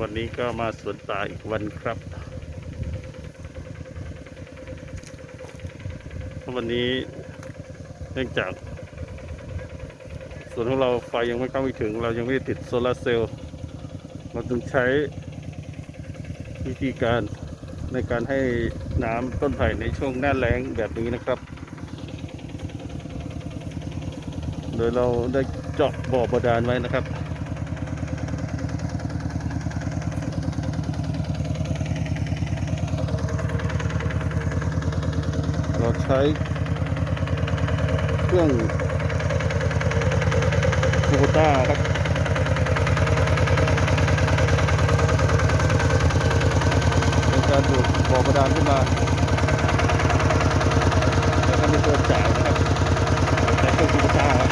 วันนี้ก็มาสวนป่าอีกวันครับ วันนี้เนื่องจากสวนของเราไฟยังไม่เข้าไม่ถึง เรายังไม่ได้ติดโซลาร์เซลล์เราต้องใช้วิธีการในการให้น้ำต้นไผ่ในช่วงหน้าแล้งแบบนี้นะครับ โดยเราได้เจาะบ่อบาดาลไว้นะครับ เรา ใช้เครื่องคูโบต้าครับเป็นการดูดบ่อบาดาลขึ้นมาแล้วก็มีตัวจ่ายนะครับใช้เครื่องคูโบต้าครับ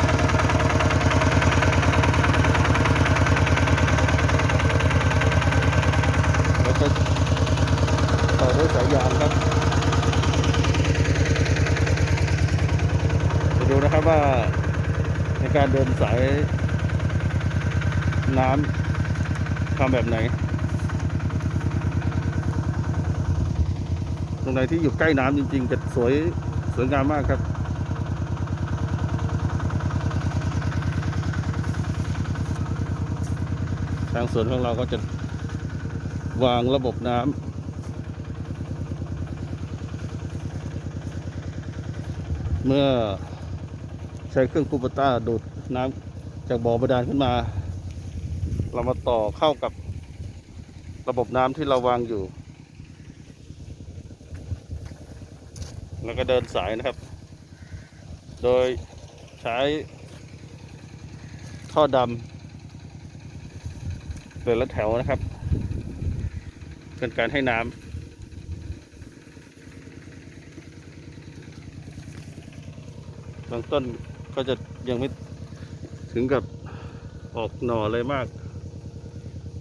แล้วก็ต่อด้วยสายยางครับ ไปดูนะครับ ว่าในการเดินสายน้ำทำแบบไหน ตรงไหนที่อยู่ใกล้น้ำจริงๆ จะสวยสวยงามมากครับ ทางสวนของเราก็จะวางระบบน้ำเมื่อ ใช้เครื่องคูปต้าดูดน้ำจากบ่อบาดาลขึ้นมา เรามาต่อเข้ากับระบบน้ำที่เราวางอยู่ แล้วก็เดินสายนะครับ โดยใช้ท่อดำแต่ละแถวนะครับ เป็นการให้น้ำางต้น ก็จะยังไม่ถึงกับออกหน่อเลยมาก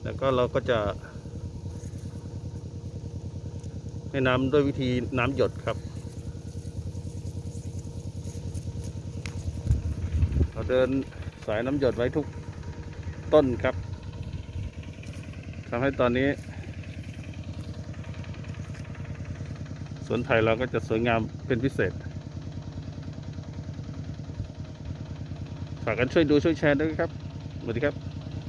แล้วก็เราก็จะ ให้น้ำด้วยวิธีน้ำหยดครับ เราเดินสายน้ำหยดไว้ทุกต้นครับทำให้ตอนนี้ สวนไผ่เราก็จะสวยงามเป็นพิเศษ ฝากกันช่วยดูช่วยแชร์ด้วยครับสวัสดีครับ